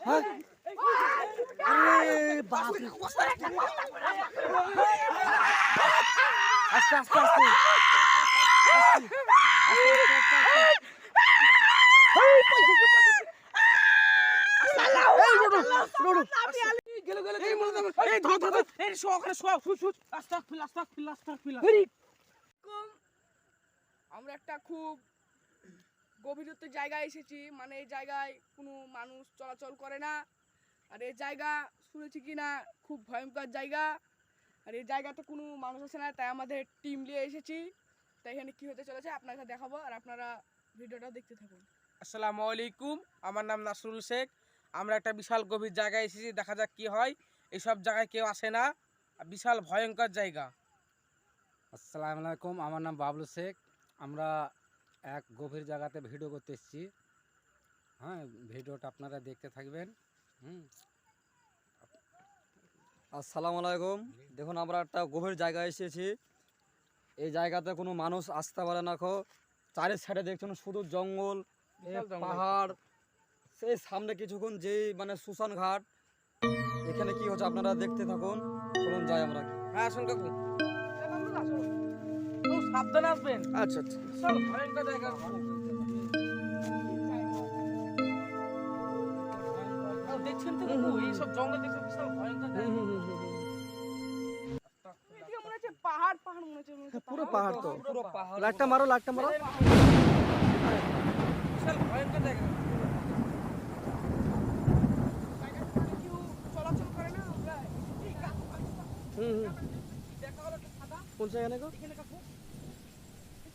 হ্যাঁ? আরে বাপ রে। আস্তে আস্তে। আস্তে আমরা একটা খুব গভীরত্বের জায়গায় এসেছি মানে এই জায়গায় কোনো মানুষ চলাচল করে না। আর এই জায়গা শুনেছি কি না খুব ভয়ঙ্কর জায়গা। আর এই জায়গাতে কোনো মানুষ আছে না তাই আমাদের টিম নিয়ে এসেছি। তাই এখানে কী হতে চলেছে আপনাকে দেখাবো আর আপনারা ভিডিওটা দেখতে থাকুন। আসসালামু আলাইকুম আমার নাম নাসরুল শেখ। আমরা একটা বিশাল গভীর জায়গায় এসেছি দেখা যাক কি হয়। এইসব জায়গায় কেউ আসে না আর বিশাল ভয়ঙ্কর জায়গা। আসসালামু আলাইকুম আমার নাম বাবলু শেখ। আমরা এক গভীর জায়গাতে ভিডিও করতে এসেছি। হ্যাঁ ভিডিওটা আপনারা দেখতে থাকবেন। হুম। আসসালামু আলাইকুম। দেখুন আমরা একটা গভীর জায়গায় এসেছি। এই জায়গাতে কোনো মানুষ আসতে পারে না খো। চারি সাইডে দেখছেন শুধু জঙ্গল পাহাড়। সেই সামনে কিছুক্ষণ যেই মানে সুসান ঘাট। এখানে কি হচ্ছে আপনারা দেখতে থাকুন। চলুন যাই আমরা। হ্যাঁ আসুন কাকু সাবধানে আসবেন। আচ্ছা আচ্ছা। বিশাল ভয়ঙ্কর জায়গা ও, দেখছেন তো কাকু এইসব জঙ্গল দেখছেন বিশাল ভয়ঙ্কর জায়গা এদিকে মনে হচ্ছে পাহাড় পাহাড় মনে হচ্ছে মনে হচ্ছে পুরো পাহাড়। পাহাড় তো। পুরো পাহাড়। লাইটটা মারো লাইটটা মারো। বিশাল ভয়ঙ্কর জায়গা। জায়গাটাতে কেউ চলাচল করে না আমরা এই কাকু, কাকু, কাকু, হুম হুম। দেখা হলো একটা সাদা। কোন জায়গায় গো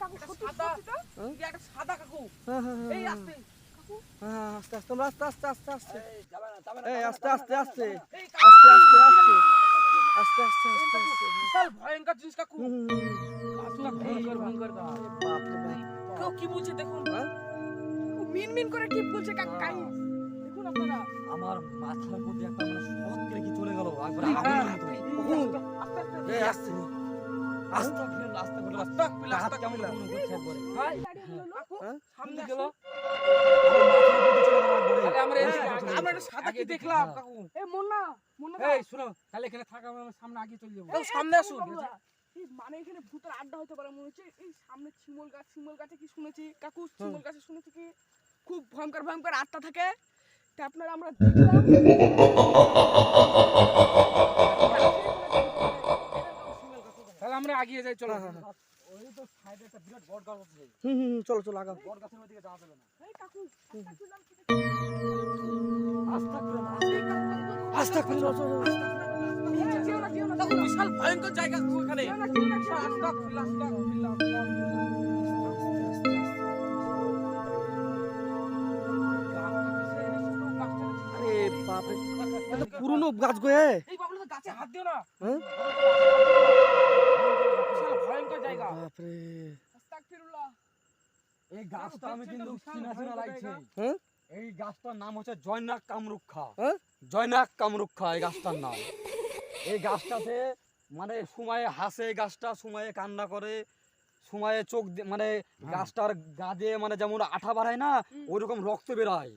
আসতে আস্তে আস্তে আস্তে আস্তে আস্তে আস্তে। এই আস্তে আস্তে আস্তে। আস্তে আস্তে আস্তে। আস্তে আস্তে আস্তে আস্তে। বিশাল ভয়ঙ্কর জিনিস কাকু। হুম, হুম, হুম। রাস্তা ভয়ঙ্কর ভয়ঙ্কর বাপ রে বাপ। কেউ কি বলছে দেখুন। হ্যাঁ? ও মিন মিন করে বলছে দেখুন আপনারা। আমার মাথার মধ্যে একটা মানে শক চলে গেল। একবার আগুনের মতো। কখন? আস্তে আস্তে এই আস্তে। ফিরে আস্তে করে রাস্তা পিলা হাত রাস্তা কেমন পিলা করছে একবারে ভাই দাঁড়িয়ে হলো না? কাকু হ্যাঁ? সামনে গেল? আমার হ্যাঁ, একটা সাদা কি দেখলাম? হ্যাঁ। কাকু এ মুন্না মুন্না এই শুনো তাহলে এখানে থাকা আমরা সামনে আগে চলে যাব। সামনে আসুন মানে এখানে ভূতের আড্ডা হতে পারে মনে হচ্ছে। এই সামনে শিমল গাছ শিমল গাছে কি শুনেছি? কাকু শিমল গাছে শুনেছি কি? খুব ভয়ঙ্কর ভয়ঙ্কর আত্মা থাকে। তা আপনারা আমরা দেখলাম আমরা আগিয়ে যাই চলো। হ্যাঁ, হ্যাঁ, ওই তো সাইডে একটা বিরাট বট গাছ আছে হুম হুম হুম, চলো চলো আগাও। বট গাছের ওদিকে যাওয়া যাবে না। এই কাকু আস্তে করে চলো চলো। চলো। এই যে যেও না, যেও না, কাকু বিশাল ভয়ঙ্কর জায়গা কাকু এখানে যেও না, যেও না, যেও না। রাস্তা পিলা রাস্তা পিলা আরে বাপ রে এটা তো পুরনো গাছ গো এই বাবলু তো গাছে হাত দিও না। হ্যাঁ? বিশাল ভয়ঙ্কর জায়গা বাপ রে আস্তাগফিরুল্লাহ। এই গাছটা আমি কিন্তু চিনা চিনা লাগছে। হ্যাঁ? এই গাছটার নাম হচ্ছে জয়নাক কামরুক্ষা। হ্যাঁ? জয়নাক কামরুক্ষা এই গাছটার নাম। এই গাছটাতে মানে সময়ে হাসে এই গাছটা সময়ে কান্না করে সময়ে চোখ দিয়ে- মানে গাছটার গা দিয়ে মানে যেমন আঠা বাড়ায় না। ওইরকম রক্ত বেরোয়।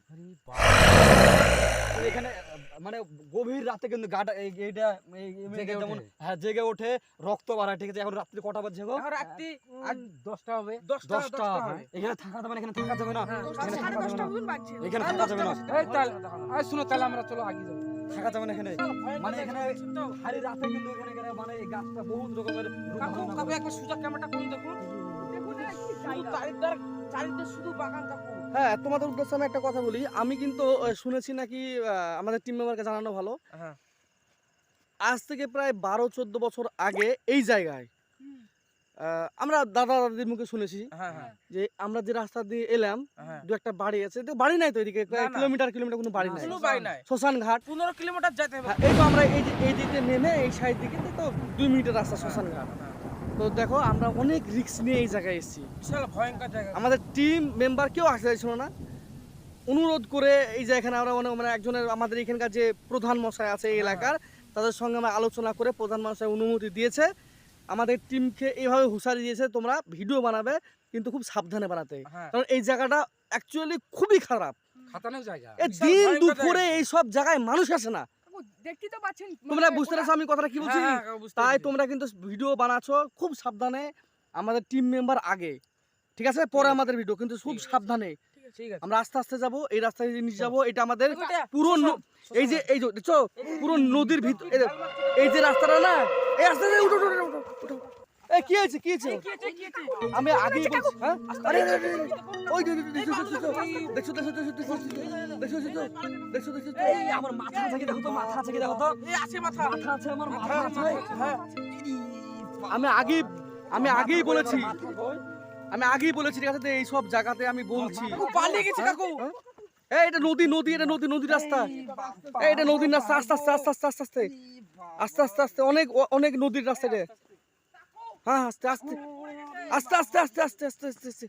এখানে মানে গভীর রাতে কিন্তু গাটা এইটা এই- এই জেগে যেমন ওঠে। হ্যাঁ জেগে ওঠে রক্ত বাড়ায় ঠিক আছে? এখন রাত্রি কটা বাজছে গো? রাত্রি দশটা হবে। দশটা হবে। এখানে থাকা যাবে না এখানে থাকা যাবে না। হ্যাঁ, এখানে থাকা যাবে না। মতন বাজছে। এখানে থাকা যাবে না। দশটা এই তাহলে শুনো তাহলে আমরা চলো আগে যাব। থাকা যাবে না এখানে। মানে এখানে খালি রাতে কিন্তু এখানে এখানে মানে এই গাছটা বহুত রকমের কাকু কাকু একবার সুজা ক্যামেরাটা দেখুন। দেখুন শুধু চারিদার শুধু বাগান হ্যাঁ তোমাদের উদ্দেশ্যে আমি একটা কথা বলি। আমি কিন্তু শুনেছি নাকি আমাদের টিম মেম্বারকে জানানো ভালো। হ্যাঁ। আজ থেকে প্রায় বারো চোদ্দ বছর আগে এই জায়গায় আমরা দাদা দাদির মুখে শুনেছি হ্যাঁ হ্যাঁ। যে আমরা যে রাস্তা দিয়ে এলাম দু একটা বাড়ি আছে। তো বাড়ি নাই তো এদিকে। কিলোমিটার কিলোমিটার কোনো বাড়ি নাই। শ্মশান ঘাট। পনেরো কিলোমিটার যেতে হবে। এই তো আমরা এই দিকে নেমে এই সাইড দিকে তো- দুই মিনিটের রাস্তা শ্মশান ঘাট। তো দেখো আমরা অনেক রিস্ক নিয়ে এই জায়গায় এসেছি। বিশাল ভয়ঙ্কর জায়গা। আমাদের টিম মেম্বার কেউ আসতে চাইছিল না। অনুরোধ করে এই যে এখানে আমরা মানে মানে একজনের আমাদের এখানকার যে প্রধান মশাই আছে এই হ্যাঁ। এলাকার তাদের সঙ্গে আমরা আলোচনা করে প্রধান মশাই অনুমতি দিয়েছে। আমাদের টিমকে এইভাবে হুঁশিয়ারি দিয়েছে তোমরা ভিডিও বানাবে কিন্তু খুব সাবধানে বানাতে। হ্যাঁ। কারণ এই জায়গাটা অ্যাকচুয়ালি খুবই খারাপ। সাতানো জায়গা। দিন দুপুরে। এই সব জায়গায় মানুষ আসে না। কাকু দেখতেই তো পাচ্ছেন তোমরা মানে বুঝতে পারছ আমি কথাটা কি বলছি হ্যাঁ, হ্যাঁ, তাই তোমরা কিন্তু ভিডিও বানাচ্ছো খুব সাবধানে আমাদের টিম মেম্বার আগে ঠিক আছে পরে আমাদের ভিডিও কিন্তু খুব সাবধানে আমরা আস্তে আস্তে যাব এই রাস্তায় নিচে যাব এটা আমাদের পুরো এই যে এই যে দেখছ পুরো নদীর ভিতর এই যে- রাস্তাটা না এই রাস্তা উঠো উঠো উঠো, কি হয়েছে কি হয়েছে আমি আগেই বলছি হ্যাঁ আরে ওই দেখছ দেখছ দেখছ দেখছ দেখছ দেখছ দেখছ দেখছ দেখছ দেখছ দেখছ এই আমার মাথা থেকে দেখো তো মাথা থেকে দেখো তো এই আছে মাথা মাথা আছে আমার মাথা আছে হ্যাঁ আমি আগেই আমি আগেই বলেছি আমি আগেই বলেছি ঠিক আছে এই সব জায়গাতে আমি বলছি পালিয়ে গেছে কাকু হ্যাঁ? এই এটা নদী নদী এটা নদী নদী রাস্তা এই এটা নদীর রাস্তা আস্তে আস্তে আস্তে আস্তে আস্তে আস্তে আস্তে আস্তে আস্তে অনেক অনেক নদীর রাস্তা রে হ্যাঁ আস্তে আস্তে আস্তে আস্তে আস্তে আস্তে আস্তে আস্তে আস্তে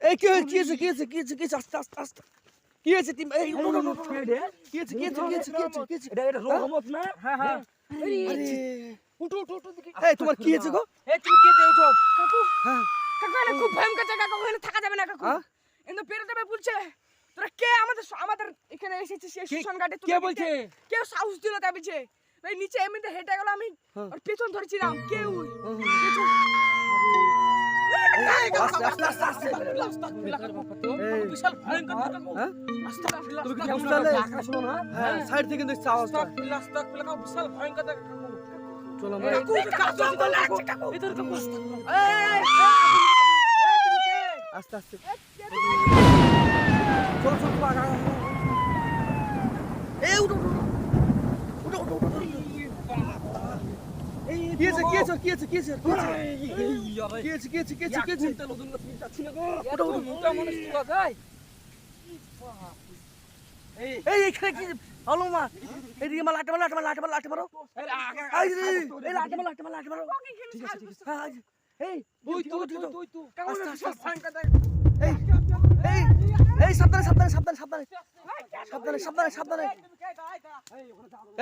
এই কি হয়েছে কি হয়েছে কি হয়েছে কি হয়েছে আস্তে আস্তে আস্তে কি হয়েছে তুমি এই উঠো, উঠো, উঠো। কি হয়েছে কি হয়েছে কি হয়েছে কি হয়েছে কি হয়েছে? এটা এটা রহমত না হ্যাঁ হ্যাঁ। আরে উঠো উঠো উঠো দেখি এই তোমার কি হয়েছে গো? এই তুমি কে উঠো। কাকু হ্যাঁ। কাকু এটা খুব ভয়ঙ্কর জায়গা কাকু এখানে থাকা যাবে না কাকু। হ্যাঁ? কিন্তু পেরোতে বলছে। তোরা কে আমাদের আমাদের এখানে এসেছিস সেই কে- সুশান ঘাটে? কে বলছে? কেউ সাহস দিল তা পিছে এই নিচে এমনিতে হেঁটে গেল আমি হ্যাঁ। আর পেছন ধরেছিলাম কেউ। পেছন সাইড থেকে আস্তে আস্তে চলো চলো হয়েছে? কি হয়েছে? এত মোটা মানুষ তোলা যায়? এই এখানে কি? হলো মা। এদিকে মা লাটে মারো লাটে মারো লাটে মারো লাটে মারো। এই, আগে, এই এই লাটে মারো লাটে মারো লাটে মারো। হ্যাঁ, এই তুই, ঠিক আছে, ঠিক আছে। তুই, তুই, তুই। ভয়ঙ্কর জায়গা। এই এই এই সাবধানে সাবধানে সাবধানে সাবধানে। সাবধানে সাবধানে সাবধানে।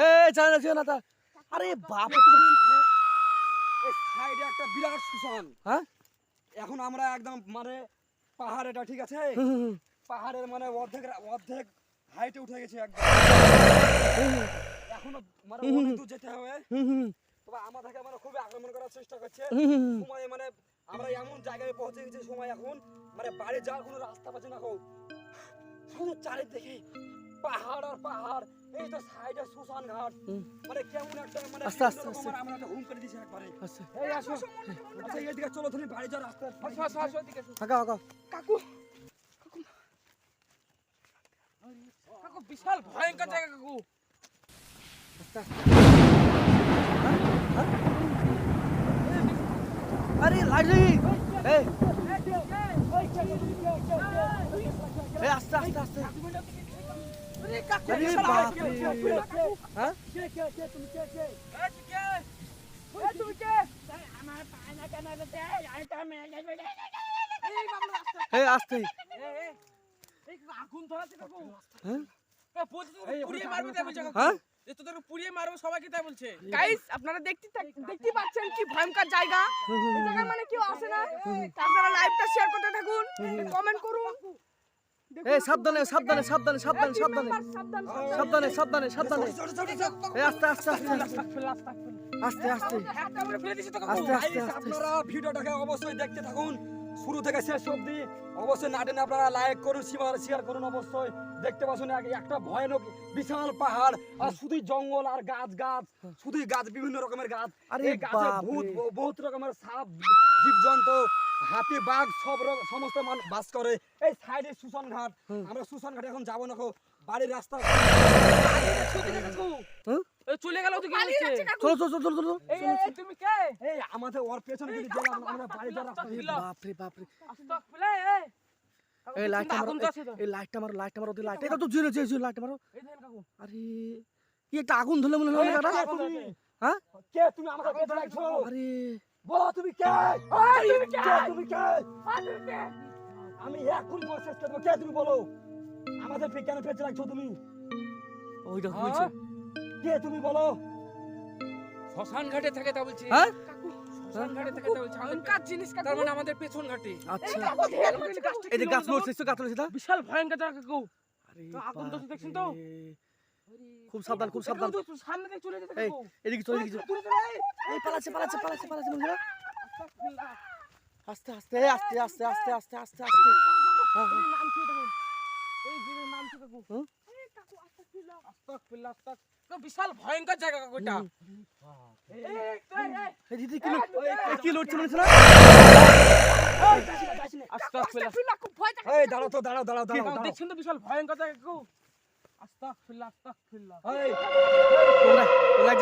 এই জানা ছিল না তা। আরে তুমি- এই সাইডে একটা বিরাট শ্মশান হ্যাঁ? এখন আমরা একদম মানে পাহাড় এটা ঠিক আছে। পাহাড়ের মানে অর্ধেক অর্ধেক হাইটে উঠে গেছে একদম। এখনও মানে অনেক দূর যেতে হবে। তবে আমাদেরকে মানে খুবই আক্রমণ করার চেষ্টা করছে। সময় মানে আমরা এমন জায়গায় পৌঁছে গেছি সময় এখন মানে বাড়ি যাওয়ার কোনো রাস্তা পাচ্ছি না কেউ শুধু চারিদিকে পাহাড় আর পাহাড় এই তো সাইডে শ্মশান ঘাট। মানে কেমন একটা মানে আস্তে, আস্তে, আস্তে। রকমের আমরা একটা হুম করে দিয়েছি একবারে। আচ্ছা। এই আসো। আচ্ছা এইদিকে চলো তুমি বাড়ি যাওয়ার রাস্তা আসো, আসো, আসো, এদিকে আসো। আগা আগা কাকু। কাকু, বিশাল ভয়ঙ্কর জায়গা কাকু। আস্তে আস্তে। আস্তে আরে কাকু আরে হ্যাঁ এই, এই বাবলু রাস্তা এই আসতে। আগুন ধরাতে পুড়িয়ে মারবো সবাইকে তাই বলছে। গাইস আপনারা দেখতে দেখতে পাচ্ছেন কি ভয়ঙ্কর জায়গা? জায়গা মানে কেউ আসে না। আপনারা লাইভটা শেয়ার করতে থাকুন। কমেন্ট করুন। এই সাবধানে সাবধানে সাবধানে সাবধানে সাবধানে। সাবধানে সাবধানে। সাবধানে এই আস্তে আস্তে আস্তে। আস্তে। আস্তে তো কাকু আস্তে। আস্তে আপনারা ভিডিওটাকে অবশ্যই দেখতে থাকুন। শুরু থেকে শেষ অবধি অবশ্যই না টেনে আপনারা লাইক করুন শেয়ার শেয়ার করুন অবশ্যই। দেখতে পাচ্ছেন এক- একটা ভয়ানক বিশাল পাহাড় আর শুধু জঙ্গল আর গাছ গাছ। শুধু গাছ বিভিন্ন রকমের গাছ। আর এই গাছে ভূত বহুত রকমের সাপ জীবজন্তু হাতি বাঘ সব সমস্ত মানুষ বাস করে। এই সাইডে সুশান ঘাট। আমরা সুশান ঘাটে এখন যাব না বাড়ির রাস্তা চলে গেল তো কি হচ্ছে? চলো চলো চলো চলো এই, তুমি কে? এই আমাদের ওর পেছনে গেলাম। আমরা বাড়ি যাওয়ার রাস্তা বাপ রে বাপ রে আস্তাগফিরুল্লাহ, এই। কাকু, এই লাইটটা মারো আগুন এই- লাইটটা মারো লাইটটা মারো লাইট। এটা তো মারো। এই দেখেন কাকু। আরে কি একটা আগুন ধরলে মনে হলো ধরাচ্ছে। হ্যাঁ? কে তুমি লাগছো আরে। বলো তুমি কে? তুমি কে? তুমি কে? আমি এখন তোমার চেষ্টা কে তুমি বলো? আমাদের কেন পেঁচে রাখছো তুমি। ওইটা হয়েছে হ্যাঁ? কে তুমি বলো? শ্মশান ঘাটে থাকে তা বলছি। হ্যাঁ মানে আমাদের পেছন ঘাটে। আচ্ছা। এই যে গাছ লড়ছে গাছ লড়ছে বিশাল ভয়ঙ্কর আগুন তো দেখছেন তো? খুব সাবধান খুব সাবধান সামনে থেকে চলে যেতে এই এদিকে চল এদিকে চল। দূরে চলে আয়। এই পালাচ্ছে পালাচ্ছে পালাচ্ছে পালাচ্ছে বন্ধুরা আস্তে আস্তে আস্তে আস্তে আস্তে আস্তে আস্তে আস্তে হ্যাঁ, হ্যাঁ। বিশাল ভয়ঙ্কর জায়গা দিদি কি কি লড়ছে মনে না দাঁড়াও তো দাঁড়াও দাঁড়াও দাঁড়াও দেখছেন তো বিশাল ভয়ঙ্কর জায়গা আস্তাগফিরুল্লাহ, আস্তাগফিরুল্লাহ। এই তোমরা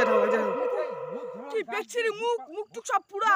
থাকো, এক জায়গায় থাকো। কি বেচ্ছিরি মুখ মুখ টুক সব পুরা